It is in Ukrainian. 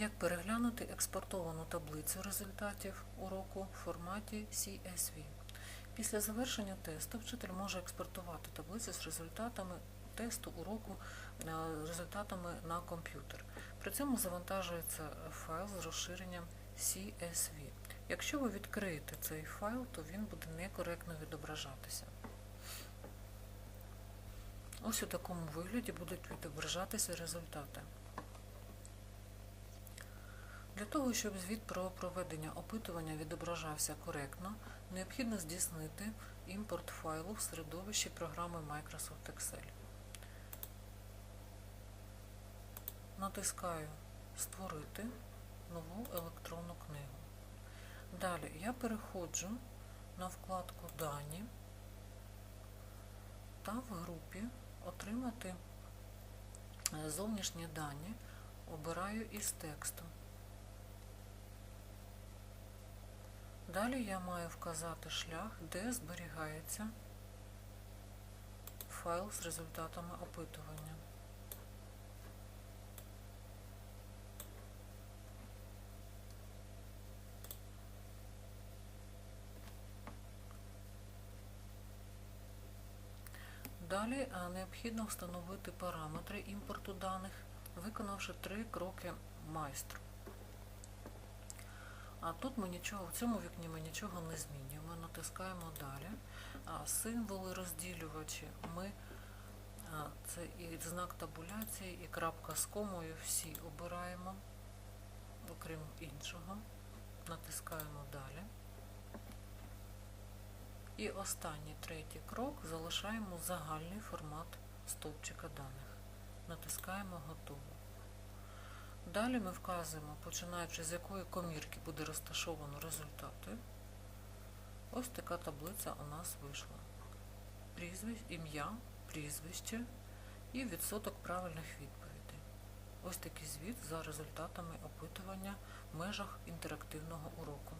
Як переглянути експортовану таблицю результатів уроку в форматі CSV. Після завершення тесту вчитель може експортувати таблицю з результатами тесту уроку е, результатами на комп'ютер. При цьому завантажується файл з розширенням CSV. Якщо ви відкриєте цей файл, то він буде некоректно відображатися. Ось у такому вигляді будуть відображатися результати. Для того, щоб звіт про проведення опитування відображався коректно, необхідно здійснити імпорт файлу в середовищі програми Microsoft Excel. Натискаю Створити нову електронну книгу. Далі я переходжу на вкладку Дані та в групі Отримати зовнішні дані обираю із тексту. Далі я маю вказати шлях, де зберігається файл з результатами опитування. Далі е, необхідно встановити параметри імпорту даних, виконавши три кроки майстру. А тут ми нічого, в цьому вікні ми нічого не змінюємо. Натискаємо далі. А символи розділювачі ми це і знак табуляції, і крапка з комою всі обираємо, окрім іншого. Натискаємо далі. І останній третій крок залишаємо загальний формат стовпчика даних. Натискаємо Готово. Далі ми вказуємо, починаючи з якої комірки буде розташовано результати. Ось така таблиця у нас вийшла. Ім'я, прізвище і відсоток правильних відповідей. Ось такий звіт за результатами опитування в межах інтерактивного уроку.